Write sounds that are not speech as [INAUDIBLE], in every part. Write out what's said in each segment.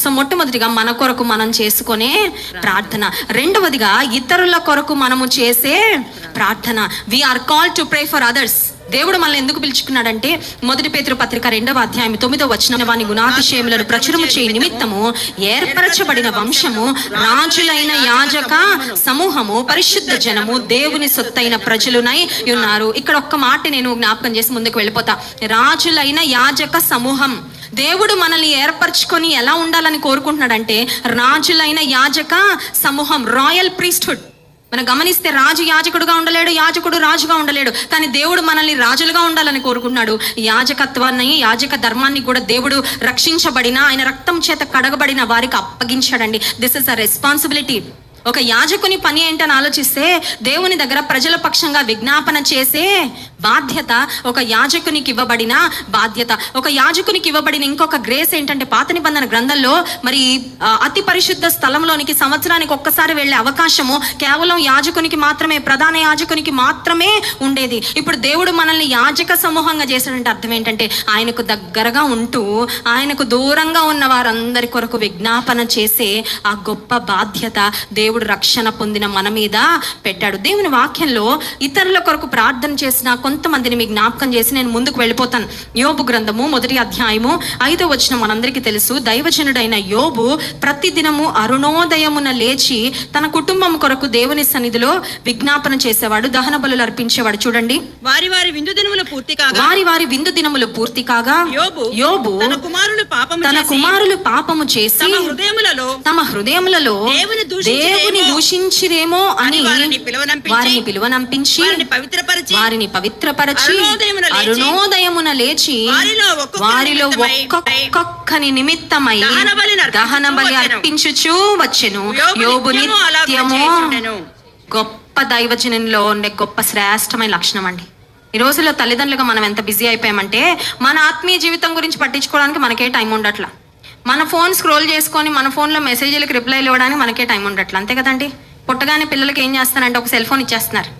So మొట్టమొదటిగా మన కొరకు మనం చేసుకునే ప్రార్థన. రెండవదిగా ఇతరుల కొరకు మనము చేసే ప్రార్థన. We are call to pray for others దేవుడు మనల్ని ఎందుకు పిలుచుకున్నాడంటే మొదటి పేతురు పత్రిక రెండవ అధ్యాయం తొమ్మిదో వచ్చిన వాని గుణాతిశయములను ప్రచురము చేయ నిమిత్తము ఏర్పరచబడిన వంశము రాజులైన యాజక సమూహము పరిశుద్ధ జనము దేవుని సొత్తైన ప్రజలునై ఉన్నారు. ఇక్కడ ఒక్క మాట నేను జ్ఞాపకం చేసి ముందుకు వెళ్ళిపోతా. రాజులైన యాజక సమూహం. దేవుడు మనల్ని ఏర్పరచుకొని ఎలా ఉండాలని కోరుకుంటున్నాడంటే రాజులైన యాజక సమూహం రాయల్ ప్రీస్ట్హుడ్. మనం గమనిస్తే రాజు యాజకుడుగా ఉండలేడు యాజకుడు రాజుగా ఉండలేడు కానీ దేవుడు మనల్ని రాజులుగా ఉండాలని కోరుకుంటున్నాడు. యాజకత్వాన్ని యాజక ధర్మాన్ని కూడా దేవుడు రక్షించబడిన ఆయన రక్తం చేత కడగబడిన వారికి అప్పగించాడండి. దిస్ ఇస్ అ రెస్పాన్సిబిలిటీ ఒక యాజకుని పని ఏంటని ఆలోచిస్తే దేవుని దగ్గర ప్రజల పక్షంగా విజ్ఞాపన చేసే బాధ్యత ఒక యాజకునికి ఇవ్వబడిన బాధ్యత. ఒక యాజకునికి ఇవ్వబడిన ఇంకొక గ్రేస్ ఏంటంటే పాత నిబంధన గ్రంథంలో మరి అతి పరిశుద్ధ స్థలంలోనికి సంవత్సరానికి ఒక్కసారి వెళ్ళే అవకాశము కేవలం యాజకునికి మాత్రమే ప్రధాన యాజకునికి మాత్రమే ఉండేది. ఇప్పుడు దేవుడు మనల్ని యాజక సమూహంగా చేశాడంటే అర్థం ఏంటంటే ఆయనకు దగ్గరగా ఉంటూ ఆయనకు దూరంగా ఉన్న వారందరి కొరకు విజ్ఞాపన చేసే ఆ గొప్ప బాధ్యత దేవుడు రక్షణ పొందిన మన మీద పెట్టాడు. దేవుని వాక్యంలో ఇతరుల కొరకు ప్రార్థన చేసిన కొంతమందిని మీకు జ్ఞాపకం చేసి నేను ముందుకు వెళ్ళిపోతాను. యోబు గ్రంథము మొదటి అధ్యాయము ఐదో వచ్చిన మనందరికీ తెలుసు. దైవజనుడైన యోబు ప్రతిదినము అరుణోదయమున లేచి తన కుటుంబం కొరకు దేవుని సన్నిధిలో విజ్ఞాపన చేసేవాడు దహన బలులు అర్పించేవాడు. చూడండి. వారి వారి విందు దినములు పూర్తి కాగా వారి వారి విందు దినములు పూర్తి కాగా యోబు యోబు తన కుమారులు పాపము తన కుమారులు పాపము చేసి తమ హృదయములలో తమ హృదయములలో దేవుని దేవుని దూషించిరేమో అని వారిని పిలువనంపించి, వారిని పవిత్రపరిచి అరుణోదయమున లేచి, వారిలో ఒక్కొక్కని నిమిత్తమై, దహన బలి. అర్పించుచూ వచ్చెను యోబు నిత్యము చేయుచుండెను. గొప్ప దైవజనంలో ఉండే గొప్ప శ్రేష్టమైన లక్షణం అండి ఈ రోజుల్లో తల్లిదండ్రులుగా మనం ఎంత బిజీ అయిపోయామంటే మన ఆత్మీయ జీవితం గురించి పట్టించుకోవడానికి మనకే టైం ఉండట్లా మన ఫోన్ స్క్రోల్ చేసుకొని మన ఫోన్లో మెసేజ్లకు రిప్లైలు ఇవ్వడానికి మనకే టైం ఉండట్లా. అంతే కదండి? పుట్టగానే పిల్లలకి ఏం చేస్తారంటే ఒక సెల్ ఫోన్ ఇచ్చేస్తున్నారు.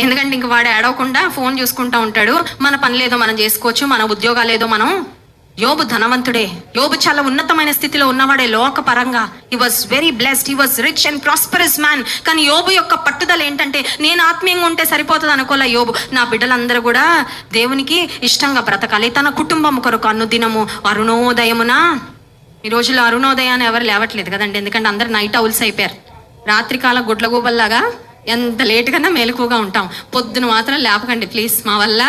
ఎందుకంటే ఇంక వాడు ఏడవకుండా ఫోన్ చూసుకుంటా ఉంటాడు. మన పనులేదో మనం చేసుకోవచ్చు మన ఉద్యోగాలు ఏదో మనం యోబు ధనవంతుడే. యోబు చాలా ఉన్నతమైన స్థితిలో ఉన్నవాడే లోక పరంగా he was very blessed he was rich and prosperous man కానీ యోబు యొక్క పట్టుదల ఏంటంటే నేను ఆత్మీయంగా ఉంటే సరిపోతుంది అనుకోలే యోబు. నా బిడ్డలందరూ కూడా దేవునికి ఇష్టంగా బ్రతకాలి. తన కుటుంబం కొరకు అనుదినము అరుణోదయమున. ఈ రోజుల్లో అరుణోదయాన్ని ఎవరు లేవట్లేదు కదండి. ఎందుకంటే అందరు నైట్ అవుల్స్ అయిపోయారు. రాత్రికాల గుడ్లగూబల్లాగా ఎంత లేటుగానే మెలకువగా ఉంటాం. పొద్దున మాత్రం లేపకండి ప్లీజ్ మా వల్ల.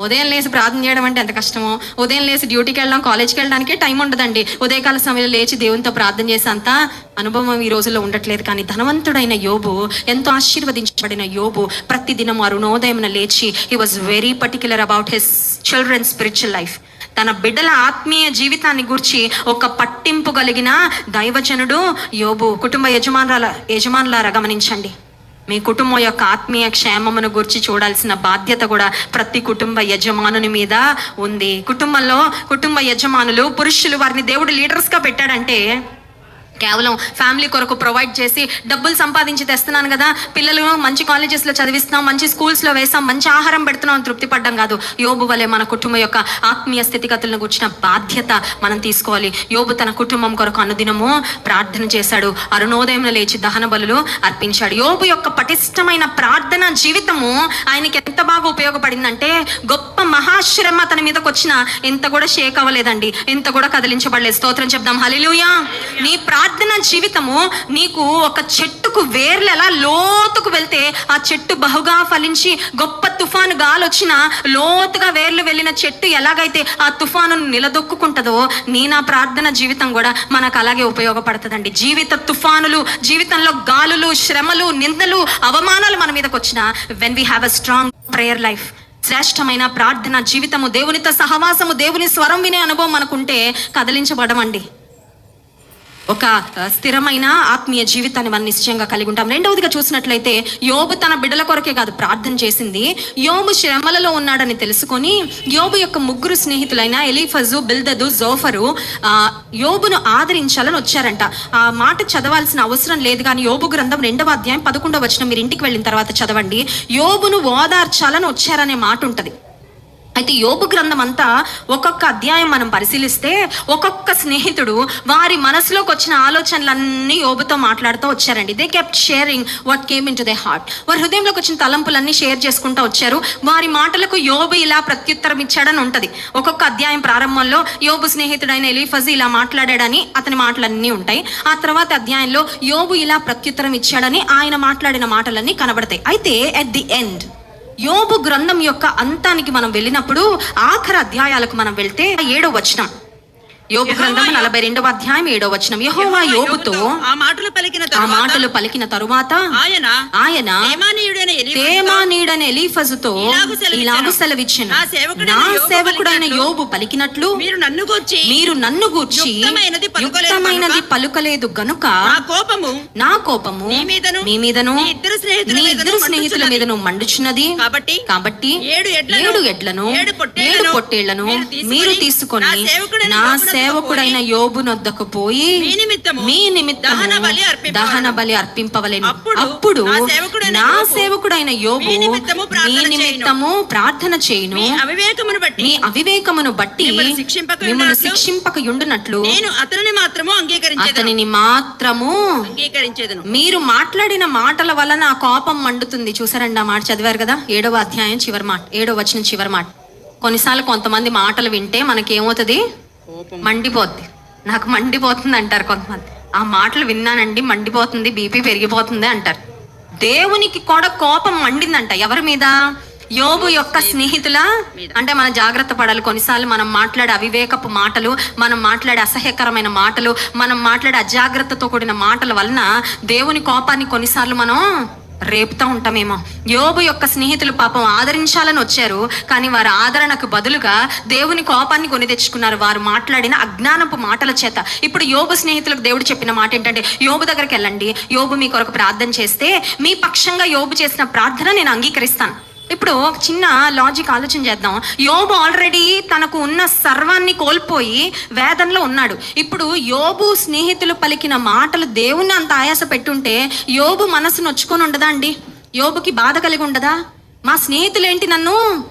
ఉదయం లేచి ప్రార్థన చేయడం అంటే ఎంత కష్టమో. ఉదయం లేచి డ్యూటీకి వెళ్ళడం కాలేజ్కి వెళ్ళడానికే టైం ఉండదండి. ఉదయకాల సమయంలో లేచి దేవునితో ప్రార్థన చేసేంత అనుభవం ఈ రోజుల్లో ఉండట్లేదు. కానీ ధనవంతుడైన యోబు ఎంతో ఆశీర్వదించబడిన యోబు ప్రతిదినం అరుణోదయం లేచి he was very particular about his children spiritual life తన బిడ్డల ఆత్మీయ జీవితాన్ని గురించి ఒక పట్టింపు కలిగిన దైవజనుడు యోబు. కుటుంబ యజమానుల యజమానులారా గమనించండి. మీ కుటుంబం యొక్క ఆత్మీయ క్షేమమును గురించి చూడాల్సిన బాధ్యత కూడా ప్రతి కుటుంబ యజమానుని మీద ఉంది. కుటుంబంలో కుటుంబ యజమానులు పురుషులు వారిని దేవుడు లీడర్స్గా పెట్టాడంటే కేవలం ఫ్యామిలీ కొరకు ప్రొవైడ్ చేసి డబ్బులు సంపాదించి తెస్తున్నాను కదా. పిల్లలు మంచి కాలేజెస్లో చదివిస్తున్నాం మంచి స్కూల్స్లో వేస్తాం మంచి ఆహారం పెడుతున్నాం అని తృప్తి పడ్డం కాదు. యోబు వలె మన కుటుంబం యొక్క ఆత్మీయ స్థితిగతులను గుర్చిన బాధ్యత మనం తీసుకోవాలి. యోబు తన కుటుంబం కొరకు అనుదినము ప్రార్థన చేశాడు. అరుణోదయం లేచి దహన బలులు అర్పించాడు. యోబు యొక్క పటిష్టమైన ప్రార్థన జీవితము ఆయనకి ఎంత బాగా ఉపయోగపడిందంటే గొప్ప మహాశ్రమ తన మీదకి వచ్చిన ఎంత కూడా షేక్ అవ్వలేదండి. ఎంత కూడా కదిలించబడలేదు. స్తోత్రం చెప్దాం. హలిలుయా నీ ప్రార్థన జీవితము నీకు ఒక చెట్టుకు వేర్లు ఎలా లోతుకు వెళ్తే ఆ చెట్టు బహుగా ఫలించి గొప్ప తుఫాను గాలి వచ్చిన లోతుగా వేర్లు వెళ్ళిన చెట్టు ఎలాగైతే ఆ తుఫాను నిలదొక్కుంటుందో నీ నా ప్రార్థన జీవితం కూడా మనకు అలాగే ఉపయోగపడుతుందండి. జీవిత తుఫానులు జీవితంలో గాలులు శ్రమలు నిందలు అవమానాలు మన మీదకి వచ్చిన when we have a strong prayer life శ్రేష్టమైన ప్రార్థన జీవితము దేవునితో సహవాసము దేవుని స్వరం వినే అనుభవం మనకుంటే కదిలించబడమండి. ఒక స్థిరమైన ఆత్మీయ జీవితాన్ని మనం నిశ్చయంగా కలిగి ఉంటాం. రెండవదిగా చూసినట్లయితే యోబు తన బిడ్డల కొరకే కాదు ప్రార్థన చేసింది. యోబు శ్రమలలో ఉన్నాడని తెలుసుకొని యోబు యొక్క ముగ్గురు స్నేహితులైన ఎలీఫజు బిల్దదు జోఫరు యోబును ఆదరించాలని వచ్చారంట. ఆ మాట చదవాల్సిన అవసరం లేదు కానీ యోబు గ్రంథం రెండవ అధ్యాయం పదకొండవ వచ్చిన మీరు ఇంటికి వెళ్ళిన తర్వాత చదవండి. యోబును ఓదార్చాలని వచ్చారనే మాట ఉంటుంది. అయితే యోపు గ్రంథం అంతా ఒక్కొక్క అధ్యాయం మనం పరిశీలిస్తే ఒక్కొక్క స్నేహితుడు వారి మనసులోకి వచ్చిన ఆలోచనలన్నీ యోబుతో మాట్లాడుతూ వచ్చారండి. They kept sharing what came into they heart వారి హృదయంలోకి వచ్చిన తలంపులన్నీ షేర్ చేసుకుంటూ వచ్చారు. వారి మాటలకు యోబు ఇలా ప్రత్యుత్తరం ఇచ్చాడని ఉంటుంది. ఒక్కొక్క అధ్యాయం ప్రారంభంలో యోబు స్నేహితుడైన ఎలీఫజు ఇలా మాట్లాడాడని అతని మాటలన్నీ ఉంటాయి. ఆ తర్వాత అధ్యాయంలో యోబు ఇలా ప్రత్యుత్తరం ఇచ్చాడని ఆయన మాట్లాడిన మాటలన్నీ కనబడతాయి. అయితే ఎట్ ది ఎండ్ యోబు గ్రంథం యొక్క అంతానికి మనం వెళ్ళినప్పుడు ఆఖరి అధ్యాయాలకు మనం వెళ్తే ఏడో వచనం. యోబు గ్రంథం నలభై రెండవ అధ్యాయం ఏడో వచనం యహోవా యోబుతో ఆ మాటలు పలికిన ఆ తరువాత మాటలు పలికిన తరువాత ఆయన ఆయన ఎలీఫజుతో తేమానీడని ఎలీఫజుతో ఇలాగు సెలవిచ్చెను. నా సేవకుడైన యోబు పలికినట్లు మీరు నన్ను గూర్చి మీరు నన్ను గూర్చి యుక్తమైనది పలుకలేదు గనుక నా కోపము నా కోపము మీదను, మీ మీదను నీ ఇద్దరు స్నేహితుల ఇద్దరు స్నేహితుల మండుచున్నది. మీదను మండుచున్నది కాబట్టి కాబట్టి ఏడు ఎడ్లను, ఏడు పొట్టేళ్ళను మీరు తీసుకొని నా సేవకుడైన యోబునొద్దకు పోయి, మీ నిమిత్తము నిమిత్తము దహన బలి అర్పింపవలెను. అప్పుడు నా సేవకుడైన యోబు మీ నిమిత్తము ప్రార్థన చేయును. అవివేకమును బట్టి మీ అవివేకమును బట్టి మిమ్మల్ని శిక్షింపక ఉండునట్లు నేను అతనిని మాత్రము అంగీకరించేదను. అతనిని మాత్రము అంగీకరించేదను. మీరు మాట్లాడిన మాటల వలన ఆ కోపం మండుతుంది. చూసారండి ఆ మాట చదివారు కదా? ఏడవ అధ్యాయం చివరి మాట ఏడవ వచ్చిన చివరి మాట. కొన్నిసార్లు కొంతమంది మాటలు వింటే మనకేమవుతుంది? మండిపోద్ది. నాకు మండిపోతుంది అంటారు కొంతమంది. ఆ మాటలు విన్నానండి మండిపోతుంది బీపీ పెరిగిపోతుంది అంటారు. దేవునికి కూడా కోపం మండిందంట. ఎవరి మీద? యోబు యొక్క స్నేహితుల అంటే మనం జాగ్రత్త పడాలి. కొన్నిసార్లు మనం మాట్లాడే అవివేకపు మాటలు మనం మాట్లాడే అసహ్యకరమైన మాటలు మనం మాట్లాడే అజాగ్రత్తతో కూడిన మాటల వలన దేవుని కోపాన్ని కొన్నిసార్లు మనం రేపుతా ఉంటామేమో. యోబు యొక్క స్నేహితులు పాపం ఆదరించాలని వచ్చారు కానీ వారి ఆదరణకు బదులుగా దేవుని కోపాన్ని కొని తెచ్చుకున్నారు. వారు మాట్లాడిన అజ్ఞానపు మాటల చేత. ఇప్పుడు యోబు స్నేహితులకు దేవుడు చెప్పిన మాట ఏంటంటే యోబు దగ్గరికి వెళ్ళండి. యోబు మీ కొరకు ప్రార్థన చేస్తే మీ పక్షంగా యోబు చేసిన ప్రార్థన నేను అంగీకరిస్తాను. ఇప్పుడు ఒక చిన్న లాజిక్ ఆలోచన చేద్దాం. యోబు ఆల్రెడీ తనకు ఉన్న సర్వాన్ని కోల్పోయి వేదనలో ఉన్నాడు. ఇప్పుడు యోబు స్నేహితులు పలికిన మాటలు దేవుణ్ణి అంత ఆయాస పెట్టుంటే యోబు మనసు నొచ్చుకొని ఉండదా అండి? యోబుకి బాధ కలిగి ఉండదా? మా స్నేహితులేంటి నన్ను?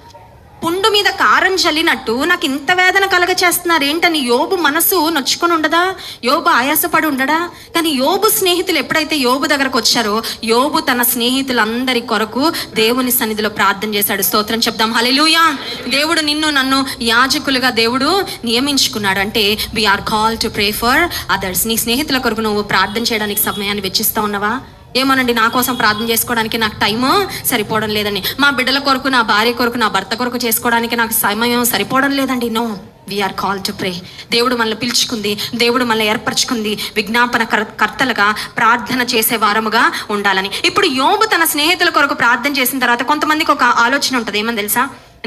పుండు మీద కారం చల్లినట్టు నాకు ఇంత వేదన కలగ చేస్తున్నారు ఏంటని యోబు మనసు నొచ్చుకొని ఉండదా? యోబు ఆయాసపడి ఉండడా? కానీ యోబు స్నేహితులు ఎప్పుడైతే యోబు దగ్గరకు వచ్చారో యోబు తన స్నేహితులందరి కొరకు దేవుని సన్నిధిలో ప్రార్థన చేశాడు. స్తోత్రం చెప్దాం. హలెలుయా దేవుడు నిన్ను నన్ను యాజకులుగా దేవుడు నియమించుకున్నాడు. అంటే we are call to pray for others నీ స్నేహితుల కొరకు నువ్వు ప్రార్థన చేయడానికి సమయాన్ని వెచ్చిస్తా ఉన్నావా? ఏమోనండి నా కోసం ప్రార్థన చేసుకోవడానికి నాకు టైము సరిపోవడం లేదండి. మా బిడ్డల కొరకు నా భార్య కొరకు నా భర్త కొరకు చేసుకోవడానికి నాకు సమయం సరిపోవడం లేదండి. No we are call to pray దేవుడు మనల్ని పిలుచుకుంది దేవుడు మనల్ని ఏర్పరచుకుంది విజ్ఞాపన కర్తలుగా ప్రార్థన చేసే వారముగా ఉండాలని. ఇప్పుడు యోబు తన స్నేహితుల కొరకు ప్రార్థన చేసిన తర్వాత కొంతమందికి ఒక ఆలోచన ఉంటుంది ఏమని తెలుసా?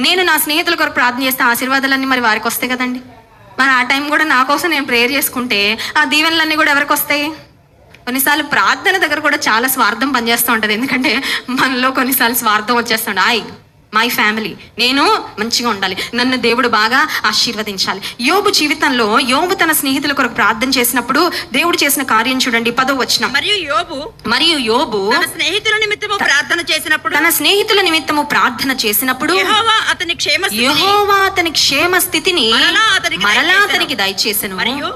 నేను నా స్నేహితుల కొరకు ప్రార్థన చేస్తే ఆశీర్వాదాలన్నీ మరి వారికి వస్తాయి కదండి. మరి ఆ టైం కూడా నా కోసం నేను ప్రేయర్ చేసుకుంటే ఆ దీవెనలన్నీ కూడా ఎవరికి వస్తాయి? కొన్నిసార్లు ప్రార్థన దగ్గర కూడా చాలా స్వార్థం పనిచేస్తూ ఉంటుంది. ఎందుకంటే మనలో కొన్నిసార్లు స్వార్థం వచ్చేస్తుంది ఆయ్ మై ఫ్యామిలీ నేను మంచిగా ఉండాలి. నన్ను దేవుడు బాగా ఆశీర్వదించాలి. యోబు జీవితంలో యోబు తన స్నేహితుల కొరకు ప్రార్థన చేసినప్పుడు దేవుడు చేసిన కార్యం చూడండి పదో వచనం. మరియు యోబు మరియు యోబు స్నేహితుల నిమిత్తము ప్రార్థన చేసినప్పుడు తన స్నేహితుల నిమిత్తము ప్రార్థన చేసినప్పుడు అతని క్షేమ స్థితిని యెహోవా అతని క్షేమ స్థితిని మరలా అతనికి దయచేసెను.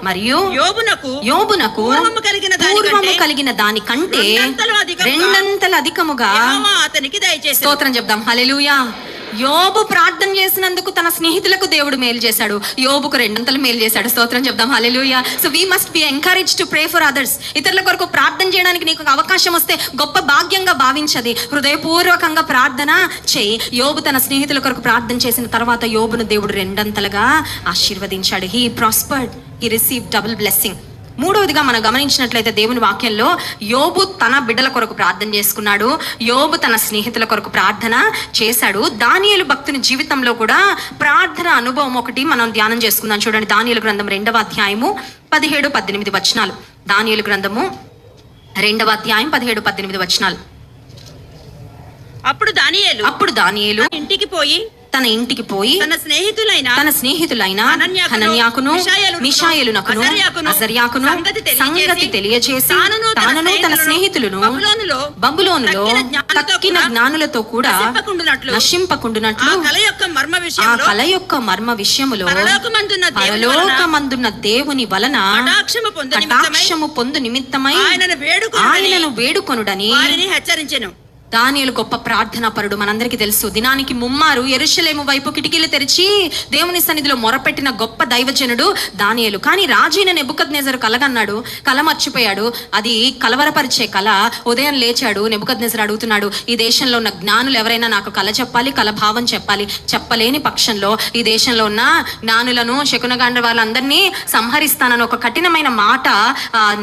మరియు యోబునకు యోబునకు కలిగిన పూర్వము కలిగిన దానికంటే రెండంతలు అధికముగా రెండంతలు అధికముగా యెహోవా అతనికి దయచేసి స్తోత్రం చెప్దాం. హల్లెలూయా. యోబు ప్రార్థన చేసినందుకు తన స్నేహితులకు దేవుడు మేలు చేశాడు. యోబుకు రెండంతలు మేలు చేశాడు. స్తోత్రం చెప్దాం. Hallelujah. So we must be encourage to pray for others ఇతరుల కొరకు ప్రార్థన చేయడానికి నీకు అవకాశం వస్తే గొప్ప భాగ్యంగా భావించది. హృదయపూర్వకంగా ప్రార్థన చేయి. యోబు తన స్నేహితుల కొరకు ప్రార్థన చేసిన తర్వాత యోబును దేవుడు రెండంతలుగా ఆశీర్వదించాడు. He prospered he receive double blessing మూడవదిగా మనం గమనించినట్లయితే దేవుని వాక్యంలో యోబు తన బిడ్డల కొరకు ప్రార్థన చేసుకున్నాడు. యోబు తన స్నేహితుల కొరకు ప్రార్థన చేశాడు. దానియేలు భక్తుని జీవితంలో కూడా ప్రార్థన అనుభవం ఒకటి మనం ధ్యానం చేసుకుందాం. చూడండి దానియేలు గ్రంథం రెండవ అధ్యాయము పదిహేడు పద్దెనిమిది వచనాలు. దానియేలు గ్రంథము రెండవ అధ్యాయం పదిహేడు పద్దెనిమిది వచనాలు. అప్పుడు దానియేలు అప్పుడు దానియేలు ఇంటికి పోయి తన ఇంటికి పోయి తన స్నేహితులైన తన స్నేహితులైన హనన్యాకును, మిషాయేలునకును, అజర్యాకును, సంగతి తెలియజేసి, తానును తన స్నేహితులను బబులోనులో తక్కిన జ్ఞానులతో కూడా నశింపకుండునట్లు, ఆ కల యొక్క మర్మ విషయములో పరలోకమందున్న దేవుని వలన కటాక్షము పొందు నిమిత్తమై ఆయనను వేడుకొనుడని హెచ్చరించెను. దానియలు గొప్ప ప్రార్థనా పరుడు మనందరికీ తెలుసు. దినానికి ముమ్మారు ఎరుషలేము వైపు కిటికీలు తెరిచి దేవుని సన్నిధిలో మొరపెట్టిన గొప్ప దైవజనుడు దానియలు. కానీ రాజైన నెబుకద్ నెజరు కలగన్నాడు కల మర్చిపోయాడు అది కలవరపరిచే కల. ఉదయం లేచాడు నెబుకద్ నెజరు అడుగుతున్నాడు ఈ దేశంలో ఉన్న జ్ఞానులు ఎవరైనా నాకు కల చెప్పాలి కల భావం చెప్పాలి? చెప్పలేని పక్షంలో ఈ దేశంలో ఉన్న జ్ఞానులను శకునగాండ వాళ్ళందరినీ సంహరిస్తానని ఒక కఠినమైన మాట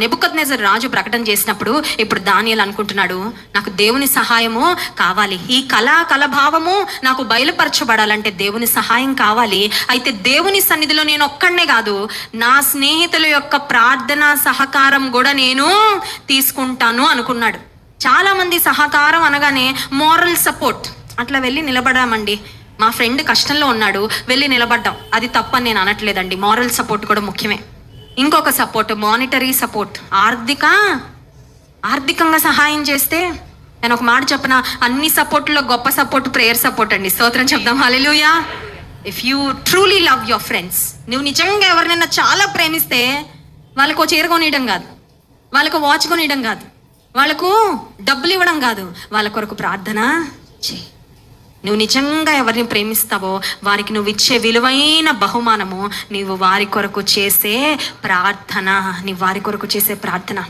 నెబుకద్నెజర్ రాజు ప్రకటన చేసినప్పుడు ఇప్పుడు దానియలు అనుకుంటున్నాడు. నాకు దేవుని సహాయము కావాలి. ఈ కళా కలభావము నాకు బయలుపరచబడాలంటే దేవుని సహాయం కావాలి. అయితే దేవుని సన్నిధిలో నేను ఒక్కడనే కాదు నా స్నేహితుల యొక్క ప్రార్థన సహకారం కూడా నేను తీసుకుంటాను అనుకున్నాడు. చాలామంది సహకారం అనగానే మోరల్ సపోర్ట్ అట్లా వెళ్ళి నిలబడామండి. మా ఫ్రెండ్ కష్టంలో ఉన్నాడు వెళ్ళి నిలబడ్డాం. అది తప్పని నేను అనట్లేదండి. మారల్ సపోర్ట్ కూడా ముఖ్యమే. ఇంకొక సపోర్ట్ మానిటరీ సపోర్ట్ ఆర్థిక? ఆర్థికంగా సహాయం చేస్తే నేను ఒక మాట చెప్పిన? అన్ని సపోర్ట్లో గొప్ప సపోర్ట్ ప్రేయర్ సపోర్ట్ అండి. స్తోత్రం చెప్దాం. Hallelujah if you truly love your friends నువ్వు నిజంగా ఎవరినైనా చాలా ప్రేమిస్తే వాళ్ళకు చీర కొనియడం కాదు. వాళ్ళకు వాచ్ కొనియడం కాదు. వాళ్ళకు డబ్బులు ఇవ్వడం కాదు. వాళ్ళ కొరకు ప్రార్థన? చేయి నువ్వు నిజంగా ఎవరిని ప్రేమిస్తావో వారికి నువ్వు ఇచ్చే విలువైన బహుమానము నీవు వారి కొరకు చేసే ప్రార్థన. నీ వారి కొరకు చేసే ప్రార్థన.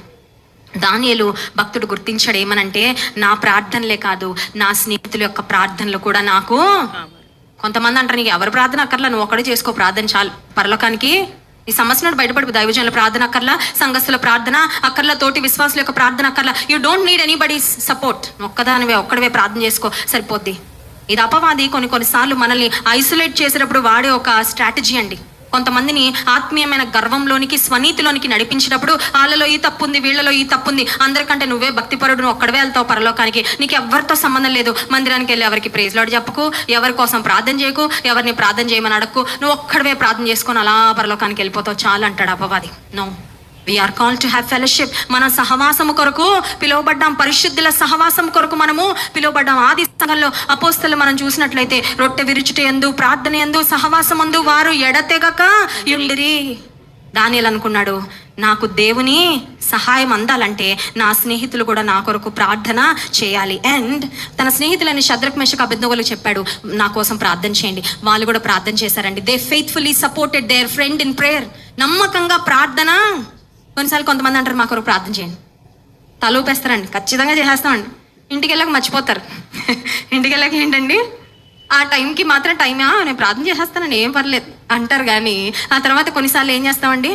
దానియలు భక్తుడు గుర్తించాడు ఏమనంటే నా ప్రార్థనలే కాదు నా స్నేహితుల యొక్క ప్రార్థనలు కూడా నాకు కొంతమంది అంటారు నీకు ఎవరు ప్రార్థన అక్కర్లా? నువ్వు ఒక్కడే చేసుకో ప్రార్థన చాలు. పరలోకానికి ఈ సమస్య నుండి బయటపడి దైవజనుల ప్రార్థన అక్కర్లా? సంఘస్థుల ప్రార్థన అక్కర్లా? తోటి విశ్వాసుల యొక్క ప్రార్థన అక్కర్లా? You don't need anybody support ఒక్కదానివే ఒక్కడవే ప్రార్థన చేసుకో. సరిపోద్ది. ఇది అపవాది. కొన్ని కొన్నిసార్లు మనల్ని ఐసోలేట్ చేసేటప్పుడు వాడే ఒక స్ట్రాటజీ అండి. కొంతమందిని ఆత్మీయమైన గర్వంలోనికి స్వనీతిలోనికి నడిపించినప్పుడు వాళ్ళలో ఈ తప్పు ఉంది వీళ్ళలో ఈ తప్పు ఉంది అందరికంటే నువ్వే భక్తిపరుడు నువ్వు ఒక్కడవే వెళ్తావు పరలోకానికి. నీకు ఎవరితో సంబంధం లేదు. మందిరానికి వెళ్ళి ఎవరికి ప్రేజ్లాడు చెప్పుకు. ఎవరి కోసం ప్రార్థన చేయకు. ఎవరిని ప్రార్థన చేయమని అడక్కు. నువ్వు ఒక్కడవే ప్రార్థన చేసుకొని అలా పరలోకానికి వెళ్ళిపోతావు. చాలు అంటాడు అపవాది. No we are call to have fellowship మనం సహవాసము కొరకు పిలువబడ్డాం పరిశుద్ధుల సహవాసం కొరకు మనము పిలువబడ్డాం ఆది సంఘంలో అపోస్తలు మనం చూసినట్లయితే రొట్టె విరుచుట ఎందు ప్రార్థన ఎందు సహవాసమందు వారు ఎడతెగక యుండిరి. దానియల్ అనుకున్నాడు నాకు దేవుని సహాయం అందాలంటే నా స్నేహితులు కూడా నా కొరకు ప్రార్థన చేయాలి. అండ్ తన స్నేహితులని శద్రక్ మెషక్ అభిజ్ఞలు చెప్పాడు నా కోసం ప్రార్థన చేయండి. వాళ్ళు కూడా ప్రార్థన చేశారండి. They faithfully supported their friend in prayer నమ్మకంగా ప్రార్థన కొన్నిసార్లు కొంతమంది అంటారు మా కొరకు ప్రార్థన చేయండి. తల ఊపేస్తారండి. ఖచ్చితంగా చేసేస్తామండి. ఇంటికి వెళ్ళక మర్చిపోతారు. [LAUGHS] ఇంటికి వెళ్ళక ఏంటండి? ఆ టైంకి మాత్రం టైమా? నేను ప్రార్థన చేసేస్తానండి. ఏం పర్లేదు. అంటారు కానీ ఆ తర్వాత కొన్నిసార్లు ఏం చేస్తామండి?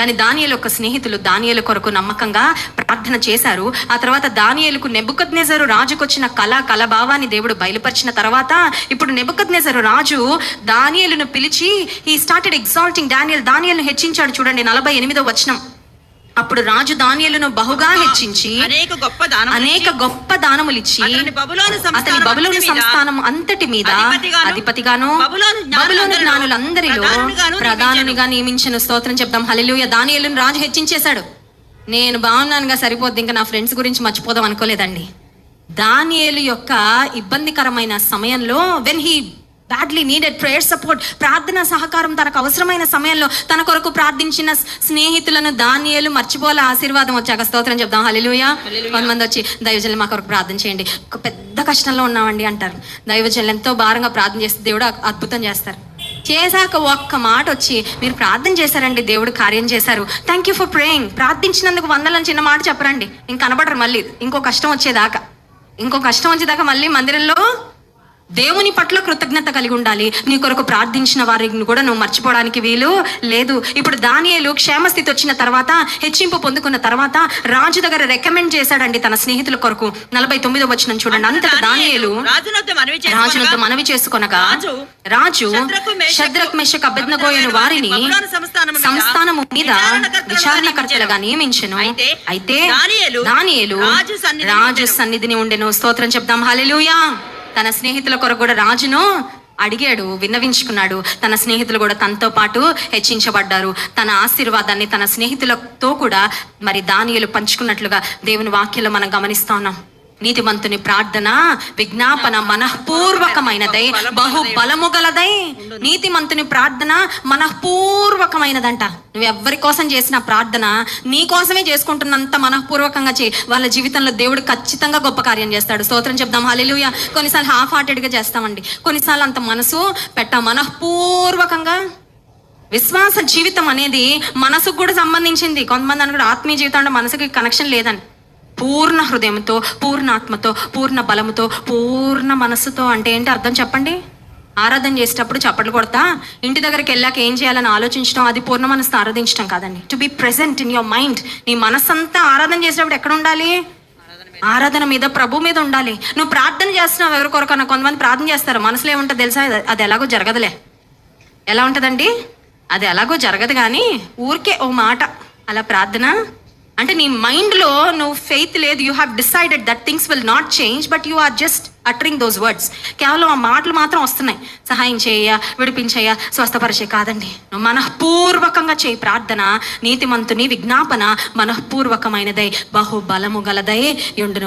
కానీ దానియలు యొక్క స్నేహితులు దానియలు కొరకు నమ్మకంగా ప్రార్థన చేశారు. ఆ తర్వాత దానియలకు నెబుకద్ నెజరు రాజుకొచ్చిన కళ కళభావాన్ని దేవుడు బయలుపరిచిన తర్వాత ఇప్పుడు నెబుకద్ నెజరు రాజు దానియలను పిలిచి ఈ స్టార్టెడ్ ఎగ్జాల్టింగ్ దానియల్ దానియల్ను హెచ్చించాడు చూడండి నలభై ఎనిమిదో వచనం. అప్పుడు రాజు దానియలను బహుగా హెచ్చించి అనేక గొప్ప దానం అనేక గొప్ప దానములు ఇచ్చి అతని బబులోను సంస్థానం అంతటి మీద అధిపతిగాను, బబులోను జ్ఞానులందరిలో ప్రధానునిగా నియమించిన. స్తోత్రం చెప్దాం. హల్లెలూయా. దానియేలును రాజు హెచ్చించేశాడు. నేను బాగున్నానుగా సరిపోద్ది. ఇంకా నా ఫ్రెండ్స్ గురించి మర్చిపోదాం అనుకోలేదండి. దానియేలు యొక్క ఇబ్బందికరమైన సమయంలో when he badly needed prayer support ప్రార్థన సహకారం తనకు అవసరమైన సమయంలో తన కొరకు ప్రార్థించిన స్నేహితులను దానియేలు మర్చిపోలే ఆశీర్వాదం వచ్చాక స్తోత్రం చెప్దాం. హల్లెలూయా. కొంతమంది వచ్చి దైవజనులు మా కొరకు ప్రార్థన చేయండి. ఒక పెద్ద కష్టంలో ఉన్నామండి అంటారు. దైవజనులు ఎంతో భారంగా ప్రార్థన చేస్తే దేవుడు అద్భుతం చేస్తారు. చేశాక ఒక్క మాట వచ్చి మీరు ప్రార్థన చేశారండి దేవుడు కార్యం చేశారు. థ్యాంక్ యూ ఫర్ ప్రేయింగ్ ప్రార్థించినందుకు వందలని చిన్న మాట చెప్పరండి. ఇంక కనబడరు మళ్ళీ. ఇంకో కష్టం వచ్చేదాకా. ఇంకో కష్టం వచ్చేదాకా మళ్ళీ మందిరంలో దేవుని పట్ల కృతజ్ఞత కలిగి ఉండాలి. నీ కొరకు ప్రార్థించిన వారిని కూడా నువ్వు మర్చిపోవడానికి వీలు లేదు. ఇప్పుడు దానియేలు క్షేమస్థితి వచ్చిన తర్వాత హెచ్చింపు పొందుకున్న తర్వాత రాజు దగ్గర రికమెండ్ చేశాడండి తన స్నేహితుల కొరకు. నలభై తొమ్మిదో వచ్చిన చూడండి అంతట దానియేలు రాజునొద్ద మనవి చేసుకొనగా, రాజు శద్రకు, మేషకు, వారిని సంస్థానము మీద విచారణకర్తలుగా నియమించెను. అయితే దానియేలు రాజు సన్నిధిని ఉండెను. స్తోత్రం చెప్దాం. హల్లెలూయా. తన స్నేహితుల కొరకు కూడా రాజును అడిగాడు విన్నవించుకున్నాడు. తన స్నేహితులు కూడా తనతో పాటు హెచ్చించబడ్డారు. తన ఆశీర్వాదాన్ని తన స్నేహితులతో కూడా మరి దానియలు పంచుకున్నట్లుగా దేవుని వాక్యంలో మనం గమనిస్తా ఉన్నాం. నీతిమంతుని ప్రార్థన విజ్ఞాపన మనఃపూర్వకమైనదై బహుబలము గలదై నీతిమంతుని ప్రార్థన మనఃపూర్వకమైనదంట. నువ్వు ఎవరి కోసం చేసిన ప్రార్థన నీ కోసమే చేసుకుంటున్నంత మనఃపూర్వకంగా చేయి. వాళ్ళ జీవితంలో దేవుడు ఖచ్చితంగా గొప్ప కార్యం చేస్తాడు. స్తోత్రం చెప్దాం. హాలిలుయ కొన్నిసార్లు హాఫ్ హార్టెడ్గా చేస్తామండి. కొన్నిసార్లు అంత మనసు పెట్ట మనఃపూర్వకంగా. విశ్వాస జీవితం అనేది మనసుకు కూడా సంబంధించింది. కొంతమంది అని కూడా ఆత్మీయ జీవితం అంటే మనసుకి కనెక్షన్ లేదని. పూర్ణ హృదయంతో పూర్ణాత్మతో పూర్ణ బలముతో పూర్ణ మనస్సుతో అంటే ఏంటి అర్థం చెప్పండి? ఆరాధన చేసేటప్పుడు చప్పట్లు కొడతా? ఇంటి దగ్గరికి వెళ్ళాక ఏం చేయాలని ఆలోచించడం? అది పూర్ణ మనస్సు ఆరాధించడం కాదండి. To be present in your mind నీ మనస్సంతా ఆరాధన చేసేటప్పుడు ఎక్కడ ఉండాలి? ఆరాధన మీద ప్రభు మీద ఉండాలి. నువ్వు ప్రార్థన చేస్తున్నావు ఎవరి కొరకన్నా కొంతమంది ప్రార్థన చేస్తారు. మనసులో ఏముంటుంది తెలుసా? అది ఎలాగో జరగదులే. ఎలా ఉంటుందండి? అది ఎలాగో జరగదు కానీ ఊరికే ఓ మాట అలా ప్రార్థన అంటే నీ మైండ్లో నువ్వు ఫెయిత్ లేదు you have decided that things will not change but you are just uttering those words కేవలం ఆ మాటలు మాత్రం వస్తున్నాయి. సహాయం చేయ విడిపించేయ స్వస్థపరిచే కాదండి. నువ్వు మనఃపూర్వకంగా చేయి ప్రార్థన నీతిమంతుని విజ్ఞాపన మనఃపూర్వకమైనదై బహుబలము గలదై ఎండును